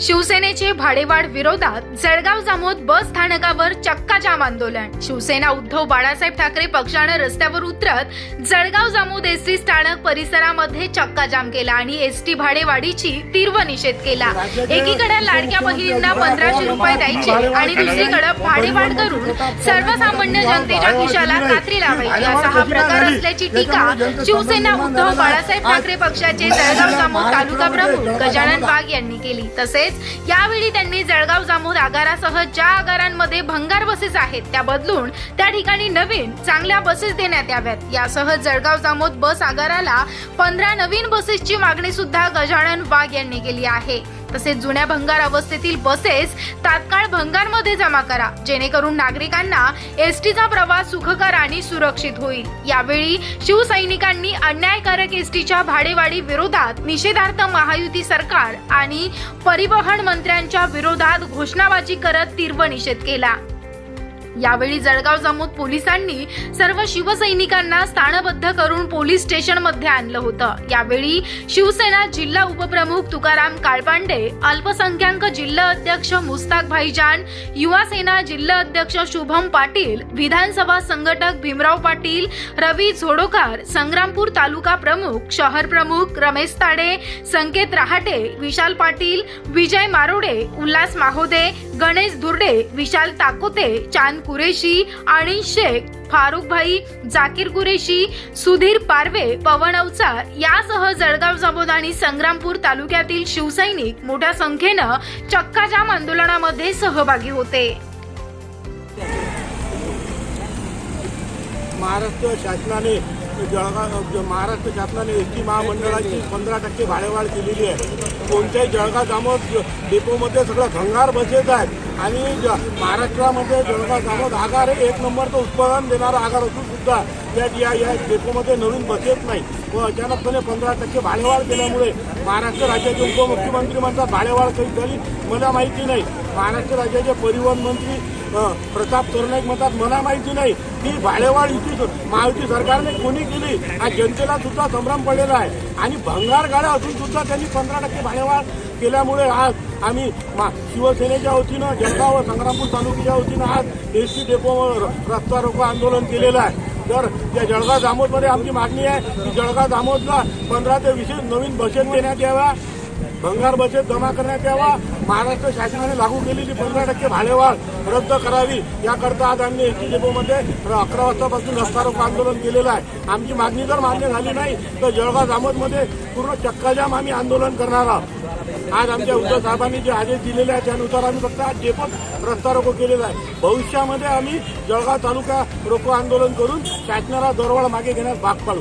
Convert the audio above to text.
शिवसेनेचे भाडेवाढ विरोधात जळगाव जामोद बस स्थानकावर चक्काजाम आंदोलन. शिवसेना उद्धव बाळासाहेब ठाकरे पक्षानं रस्त्यावर उतरत जळगाव जामोद एसटी स्थानक परिसरामध्ये चक्काजाम केला आणि एसटी भाडेवाढीची तीव्र निषेध केला. एकीकडे लाडक्या बहिणींना पंधराशे रुपये द्यायचे आणि दुसरीकडे भाडेवाढ करून सर्वसामान्य जनतेच्या खिशाला कात्री लावायची. असा हा प्रकार असल्याची टीका शिवसेना उद्धव बाळासाहेब ठाकरे पक्षाचे जळगाव जामोद तालुका प्रमुख गजानन वाघ यांनी केली. तसेच यावेळी त्यांनी जळगाव जामोद आगारासह ज्या आगारांमध्ये भंगार बसेस आहेत त्या बदलून त्या ठिकाणी नवीन चांगल्या बसेस देण्यात याव्यात. यासह जळगाव जामोद बस आगाराला पंधरा नवीन बसेसची मागणी सुद्धा गजानन वाघ यांनी केली आहे. तसेच जुन्या भंगार अवस्थेतील बसेस तात्काळ भंगारमध्ये जमा करा. जेणेकरून नागरिकांना एसटीचा प्रवास सुखकर आणि सुरक्षित होईल. यावेळी शिवसैनिकांनी अन्यायकारक एसटीच्या भाडेवाढी विरोधात निषेधार्थ महायुती सरकार आणि परिवहन मंत्र्यांच्या विरोधात घोषणाबाजी करत तीव्र निषेध केला. यावेळी जळगाव जामोद पोलिसांनी सर्व शिवसैनिकांना स्थानबद्ध करून पोलीस स्टेशनमध्ये आणलं होतं. यावेळी शिवसेना जिल्हा उपप्रमुख तुकाराम काळपांडे अल्पसंख्याक जिल्हा अध्यक्ष मुस्ताक भाईजान युवा सेना जिल्हा अध्यक्ष शुभम पाटील विधानसभा संघटक भीमराव पाटील रवी झोडोकार संग्रामपूर तालुका प्रमुख शहर प्रमुख रमेश ताडे संकेत रहाटे विशाल पाटील विजय मारोडे उल्हास माहोदे गणेश धुर्डे विशाल ताकोते चांद कुरेशी आणि शेख फारुख भाई जाकीर कुरेशी सुधीर पारवे पवन अवचार यासह जळगाव जामोद आणि संग्रामपूर तालुक्यातील शिवसैनिक मोठ्या संख्येनं चक्काजाम आंदोलनामध्ये सहभागी होते. महाराष्ट्र शासनाने जळगाव महाराष्ट्र शासनाने एस टी महामंडळाची पंधरा टक्के भाडेवाढ केलेली आहे. कोणत्याही जळगाव जामोद डेपोमध्ये सगळं भंगार बसेस आहेत. आणि ज- महाराष्ट्रामध्ये जळगाव जामोद आगार हे एक नंबरचं उत्पादन देणारा आगार असून सुद्धा या या या डेपोमध्ये नवीन बसत नाही. व अचानकपणे पंधरा टक्के भाडेवाढ केल्यामुळे महाराष्ट्र राज्याचे उपमुख्यमंत्री म्हणतात भाडेवाढ कधी झाली? मला माहिती नाही. महाराष्ट्र राज्याचे परिवहन मंत्री प्रताप सरनाईक म्हणतात मला माहिती नाही. की भाडेवाढ युती महायुती सरकारने कोणी केली? हा जनतेला सुद्धा संभ्रम पडलेला आहे. आणि भंगार गाड्या असून सुद्धा त्यांनी पंधरा टक्के भाडेवाढ केल्यामुळे आज आम्ही मा- शिवसेनेच्या वतीनं जळगाव व संग्रामपूर तालुक्याच्या वतीनं आज एस टी डेपोवर रस्ता रोको आंदोलन केलेलं आहे. तर त्या जळगाव जामोदमध्ये आमची मागणी आहे की जळगाव जामोदला पंधरा ते वीस नवीन बसेस देण्यात याव्या. भंगार बचत जमा करण्यात यावा. महाराष्ट्र शासनाने लागू केलेली पंधरा टक्के भाडेवाढ रद्द करावी. याकरता आज आम्ही एसटी डेपोमध्ये अकरा वाजतापासून रस्ता रोको आंदोलन केलेलं आहे. आमची मागणी जर मान्य झाली नाही तर जळगाव जामोदमध्ये पूर्ण चक्काजाम आम्ही आंदोलन करणार आहोत. आज आमच्या उद्धव साहेबांनी जे आदेश दिलेले आहेत त्यानुसार आम्ही फक्त आज डेपोत रस्ता रोको केलेला आहे. भविष्यामध्ये आम्ही जळगाव तालुका रोको आंदोलन करून शासनाला दरवाढ मागे घेण्यास भाग पाडू.